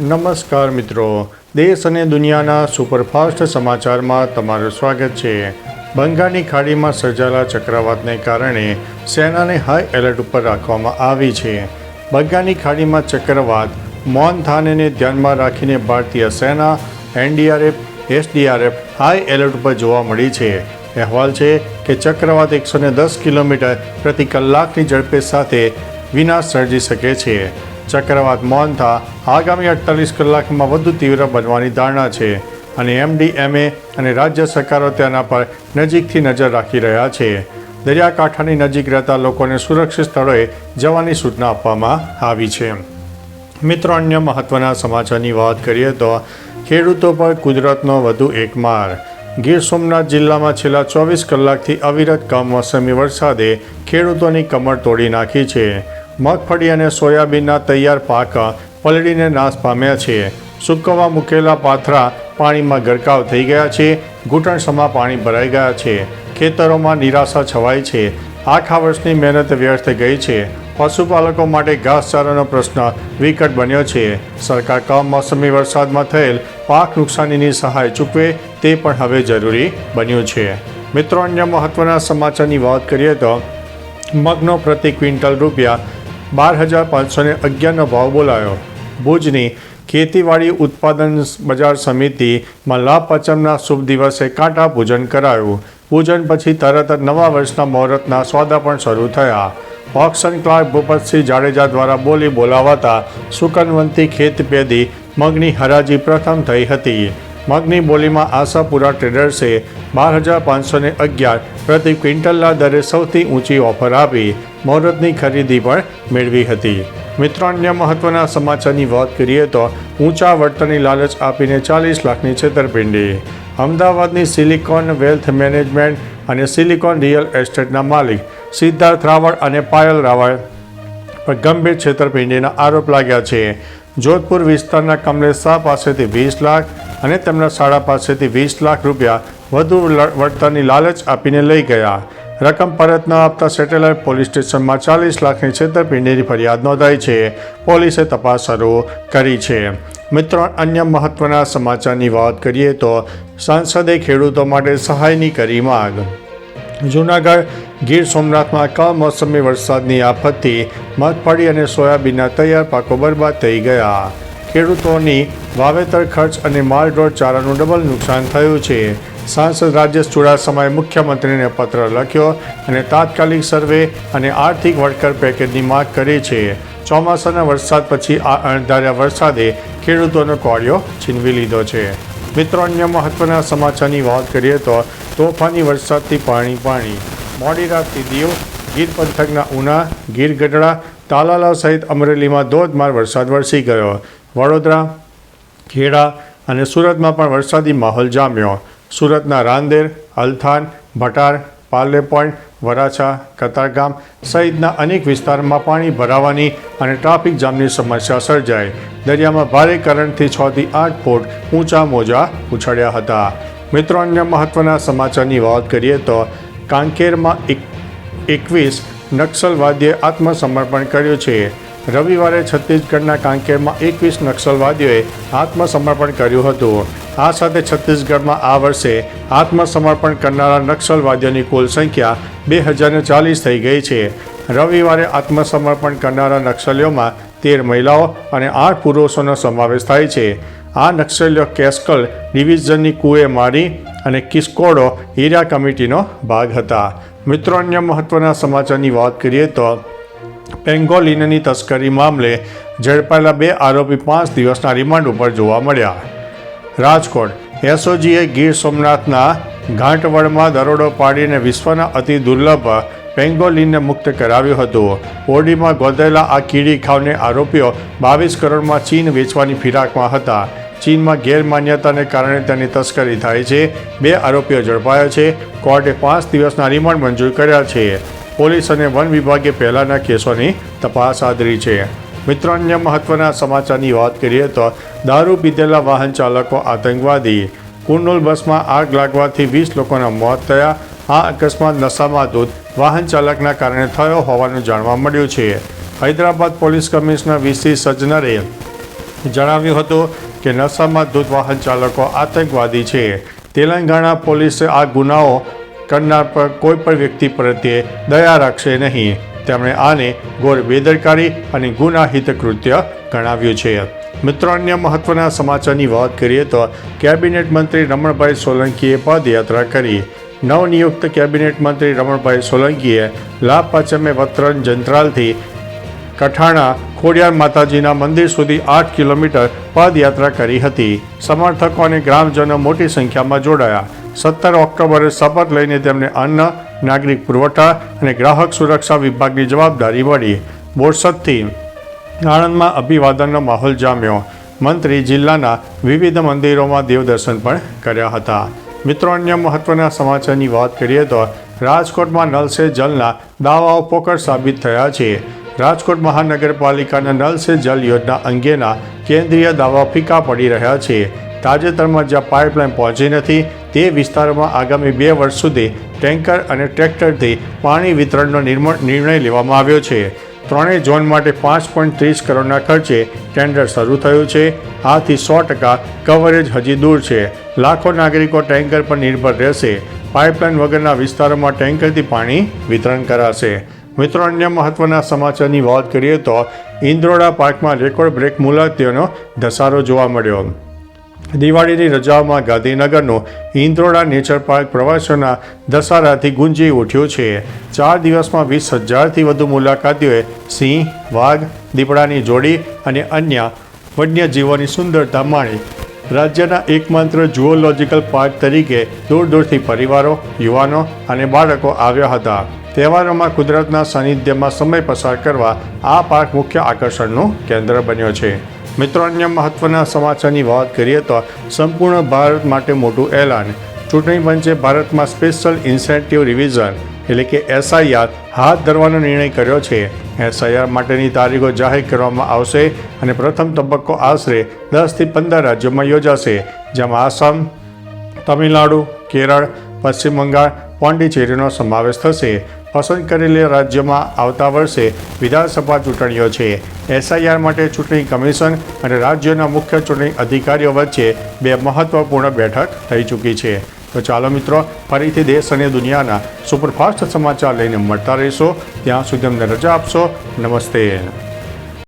નમસ્કાર મિત્રો. દેશ અને દુનિયાના સુપરફાસ્ટ સમાચારમાં તમારું સ્વાગત છે. બંગાળની ખાડીમાં સર્જાયેલા ચક્રવાતને કારણે સેનાને હાઈ એલર્ટ ઉપર રાખવામાં આવી છે. બંગાળની ખાડીમાં ચક્રવાત મોનથાનેને ધ્યાનમાં રાખીને ભારતીય સેના, એનડીઆરએફ, એસડીઆરએફ હાઈ એલર્ટ ઉપર જોવા મળી છે. અહેવાલ છે કે ચક્રવાત એકસો દસ કિલોમીટર પ્રતિ કલાકની ઝડપે સાથે વિનાશ સર્જી શકે છે. ચક્રવાત મોહનથા આગામી અડતાલીસ કલાકમાં વધુ તીવ્ર બનવાની ધારણા છે. અને એમડીએમએ અને રાજ્ય સરકારો તેના પર નજીકથી નજર રાખી રહ્યા છે. દરિયાકાંઠાની નજીક રહેતા લોકોને સુરક્ષિત સ્થળોએ જવાની સૂચના આપવામાં આવી છે. મિત્રો, અન્ય મહત્વના સમાચારની વાત કરીએ તો ખેડૂતો પર કુદરતનો વધુ એક માર ગીર સોમનાથ જિલ્લામાં છેલ્લા ચોવીસ કલાકથી અવિરત કમોસમી વરસાદે ખેડૂતોની કમર તોડી નાખી છે. મગફળી અને સોયાબીનના તૈયાર પાક પલળીને નાશ પામ્યા છે. સૂકવવા મૂકેલા પાથરા પાણીમાં ગરકાવ થઈ ગયા છે. ઘૂંટણસમાં પાણી ભરાઈ ગયા છે. ખેતરોમાં નિરાશા છવાઈ છે. આખા વર્ષની મહેનત વ્યર્થ ગઈ છે. પશુપાલકો માટે ઘાસચારાનો પ્રશ્ન વિકટ બન્યો છે. સરકાર કમોસમી વરસાદમાં થયેલ પાક નુકસાનીની સહાય ચૂકવે તે પણ હવે જરૂરી બન્યું છે. મિત્રો, અન્ય મહત્વના સમાચારની વાત કરીએ તો, મગનો પ્રતિ ક્વિન્ટલ રૂપિયા બાર હજાર પાંચસો ને અગિયારનો ભાવ બોલાયો. ભુજની ખેતીવાડી ઉત્પાદન બજાર સમિતિમાં લાભ શુભ દિવસે કાંટા પૂજન કરાયું. પૂજન પછી તરત જ નવા વર્ષના મુહૂર્તના સોદા પણ શરૂ થયા. ઓક્શન ક્લાર્ક ભૂપતસિંહ જાડેજા દ્વારા બોલી બોલાવાતા સુકનવંતી ખેત પેદી મગની હરાજી પ્રથમ થઈ હતી. મગની બોલીમાં આશાપુરા ટ્રેડર્સે બાર હજાર પાંચસોને અગિયાર પ્રતિ ક્વિન્ટલના દરે સૌથી ઊંચી ઓફર આપી મુહૂર્તની ખરીદી પણ મેળવી હતી. મિત્રો અન્ય મહત્વના સમાચારની વાત કરીએ તો ઊંચા વળતરની લાલચ આપીને ચાલીસ લાખની છેતરપિંડી. અમદાવાદની સિલિકોન વેલ્થ મેનેજમેન્ટ અને સિલિકોન રિયલ એસ્ટેટના માલિક સિદ્ધાર્થ રાવળ અને પાયલ રાવળ પર ગંભીર છેતરપિંડીના આરોપ લાગ્યા છે. જોધપુર વિસ્તારના કમલેશ શાહ પાસેથી વીસ લાખ અને તેમના શાળા પાસેથી વીસ લાખ રૂપિયા વધુ વળતરની લાલચ આપીને લઈ ગયા. રકમ પરત ન આપતા સેટેલાઇટ પોલીસ સ્ટેશનમાં ચાલીસ લાખની છેતરપિંડીની ફરિયાદ નોંધાઈ છે. પોલીસે તપાસ શરૂ કરી છે. મિત્રો, અન્ય મહત્વના સમાચારની વાત કરીએ તો સાંસદે ખેડૂતો માટે સહાયની કરી માગ. જૂનાગઢ ગીર સોમનાથમાં કમોસમી વરસાદની આફતથી મગફળી અને સોયાબીનના તૈયાર પાકો બરબાદ થઈ ગયા. ખેડૂતોની વાવેતર ખર્ચ અને માલઢોર ચારાનું ડબલ નુકસાન થયું છે. સાંસદ રાજેશ ચુડાસમાએ મુખ્યમંત્રીને પત્ર લખ્યો અને તાત્કાલિક સર્વે અને આર્થિક વળતર પેકેજની માંગ કરી છે. ચોમાસાના વરસાદ પછી આ અણધાર્યા વરસાદે ખેડૂતોનો કોળિયો છીનવી લીધો છે. મિત્રો, અન્ય મહત્વના સમાચારની વાત કરીએ તો તોફાની વરસાદથી પાણી પાણી. મોડી રાતથી દીવ ગીર પંથકના ઉના, ગીર ગઢડા તાલાલા સહિત અમરેલીમાં ધોધમાર વરસાદ વરસી ગયો. વડોદરા, ખેડા અને સુરતમાં પણ વરસાદી માહોલ જામ્યો. સુરતના રાંદેર, અલથાન, ભટાર પાર્લે પોઈન્ટ વરાછા, કતારગામ સહિતના અનેક વિસ્તારમાં પાણી ભરાવાની અને ટ્રાફિક જામની સમસ્યા સર્જાઈ. દરિયામાં ભારે કરંટથી છ થી આઠ ફૂટ ઊંચા મોજા ઉછળ્યા હતા. મિત્રો, અન્ય મહત્વના સમાચારની વાત કરીએ તો કાંકેરમાં એક, એકવીસ નક્સલવાદીએ આત્મસમર્પણ કર્યું છે. રવિવારે છત્તીસગઢના કાંકેરમાં એકવીસ નક્સલવાદીઓએ આત્મસમર્પણ કર્યું હતું. આ સાથે છત્તીસગઢમાં આ વર્ષે આત્મસમર્પણ કરનારા નક્સલવાદીઓની કુલ સંખ્યા બે હજારને ચાલીસ થઈ ગઈ છે. રવિવારે આત્મસમર્પણ કરનારા નક્સલીઓમાં તેર મહિલાઓ અને આઠ પુરુષોનો સમાવેશ થાય છે. આ નક્સલીઓ કેસ્કલ ડિવિઝનની કુએ મારી અને કિસ્કોડો હીરા કમિટીનો ભાગ હતા. મિત્રો, અન્ય મહત્વના સમાચારની વાત કરીએ તો પેંગોલિનની તસ્કરી મામલે ઝડપાયેલા બે આરોપી પાંચ દિવસના રિમાન્ડ ઉપર જોવા મળ્યા. રાજકોટ, એસઓજીએ ગીર સોમનાથના ઘાંટવડમાં દરોડો પાડીને વિશ્વના અતિ દુર્લભ પેંગોલિનને મુક્ત કરાવ્યું હતું. ઓડીમાં ગોંધાયેલા આ કીડી ખાવને આરોપીઓ બાવીસ કરોડમાં ચીન વેચવાની ફિરાકમાં હતા. ચીનમાં ગેરમાન્યતાને કારણે તેની તસ્કરી થાય છે. બે આરોપીઓ ઝડપાયા છે. કોર્ટે પાંચ દિવસના રિમાન્ડ મંજૂર કર્યા છે. પોલીસ અને વન વિભાગે પહેલાંના કેસોની તપાસ આદરી છે. મિત્રો અન્ય મહત્વના સમાચારની વાત કરીએ તો દારૂ પીધેલા વાહન ચાલકો આતંકવાદી. કુર્નૂલ બસમાં આગ લાગવાથી વીસ લોકોના મોત થયા. આ અકસ્માત નશામાં ધૂત વાહન ચાલકના કારણે થયો હોવાનું જાણવા મળ્યું છે. Hyderabad police commissioner VC Sajjanar જણાવ્યું હતું કે નશામાં ધૂત વાહન ચાલકો આતંકવાદી છે. તેલંગાણા પોલીસે આ ગુનાઓ કરનાર પર કોઈ પણ વ્યક્તિ પ્રત્યે દયા રાખશે નહીં. તેમણે આને ઘોર બેદરકારી અને ગુનાહિત કૃત્ય ગણાવ્યું છે. મિત્રો, અન્ય મહત્વના સમાચારની વાત કરીએ તો કેબિનેટ મંત્રી રમણભાઈ સોલંકીએ પદયાત્રા કરી. નવનિયુક્ત કેબિનેટ મંત્રી રમણભાઈ સોલંકીએ લાભ પાચમે વતરણ જંત્રાલથી કઠાણા ખોડિયાર માતાજીના મંદિર સુધી આઠ કિલોમીટર પદયાત્રા કરી હતી. સમર્થકો અને ગ્રામજનો મોટી સંખ્યામાં જોડાયા. સત્તર ઓક્ટોબરે શપથ લઈને તેમને અન્ન, નાગરિક પુરવઠા અને ગ્રાહક સુરક્ષા વિભાગની જવાબદારી મળી બોરસદથી આણંદમાં અભિવાદનનો માહોલ જામ્યો. મંત્રી જિલ્લાના વિવિધ મંદિરોમાં દેવદર્શન પણ કર્યા હતા. મિત્રો, અન્ય મહત્વના સમાચારની વાત કરીએ તો રાજકોટમાં નલ સે જલના દાવાઓ પોકળ સાબિત થયા છે. રાજકોટ મહાનગરપાલિકાના નલ સે જલ યોજના અંગેના કેન્દ્રીય દાવા ફીકા પડી રહ્યા છે. તાજેતરમાં જ્યાં પાઇપલાઇન પહોંચી નથી, તે વિસ્તારોમાં આગામી બે વર્ષ સુધી ટેન્કર અને ટ્રેક્ટરથી પાણી વિતરણનો નિર્ણય લેવામાં આવ્યો છે. ત્રણેય ઝોન માટે પાંચ પોઈન્ટ ત્રીસ કરોડના ખર્ચે ટેન્ડર શરૂ થયું છે. આથી સો ટકા કવરેજ હજી દૂર છે. લાખો નાગરિકો ટેન્કર પર નિર્ભર રહેશે. પાઇપલાઇન વગરના વિસ્તારોમાં ટેન્કરથી પાણી વિતરણ કરાશે. મિત્રો, અન્ય મહત્વના સમાચારની વાત કરીએ તો ઇન્દ્રોડા પાર્કમાં રેકોર્ડ બ્રેક મુલાકાતીઓનો ધસારો જોવા મળ્યો. દિવાળીની રજાઓમાં ગાંધીનગરનું ઇન્દ્રોડા નેચર પાર્ક પ્રવાસીઓના ધસારાથી ગુંજી ઉઠ્યું છે. ચાર દિવસમાં વીસ હજારથી વધુ મુલાકાતીઓએ સિંહ, વાઘ, દીપડાની જોડી અને અન્ય વન્યજીવોની સુંદરતા માણી. રાજ્યના એકમાત્ર જુઓલોજિકલ પાર્ક તરીકે દૂર દૂરથી પરિવારો, યુવાનો અને બાળકો આવ્યા હતા. તહેવારોમાં કુદરતના સાનિધ્યમાં સમય પસાર કરવા આ પાર્ક મુખ્ય આકર્ષણનું કેન્દ્ર બન્યો છે. મિત્રો, અન્ય મહત્વના સમાચારની વાત કરીએ તો સંપૂર્ણ ભારત માટે મોટું એલાન. ચૂંટણી પંચે ભારતમાં સ્પેશિયલ ઇન્સેન્ટિવ રિવિઝન, એટલે કે એસઆઈઆર, હાથ ધરવાનો નિર્ણય કર્યો છે. એસઆઈઆર માટેની તારીખો જાહેર કરવામાં આવશે અને પ્રથમ તબક્કો આશરે દસથી પંદર રાજ્યોમાં યોજાશે, જેમાં આસામ, તમિલનાડુ, કેરળ, પશ્ચિમ બંગાળ, પોંડિચેરીનો સમાવેશ થશે. પસંદ કરેલા રાજ્યમાં આવતા વર્ષે વિધાનસભા ચૂંટણીઓ છે. એસઆઈઆર માટે ચૂંટણી કમિશન અને રાજ્યોના મુખ્ય ચૂંટણી અધિકારીઓ વચ્ચે બે મહત્વપૂર્ણ બેઠક થઈ ચૂકી છે. તો ચાલો મિત્રો, ફરીથી દેશ અને દુનિયાના સુપરફાસ્ટ સમાચાર લઈને મળતા રહીશો. ત્યાં સુધી અમને રજા આપશો. નમસ્તે.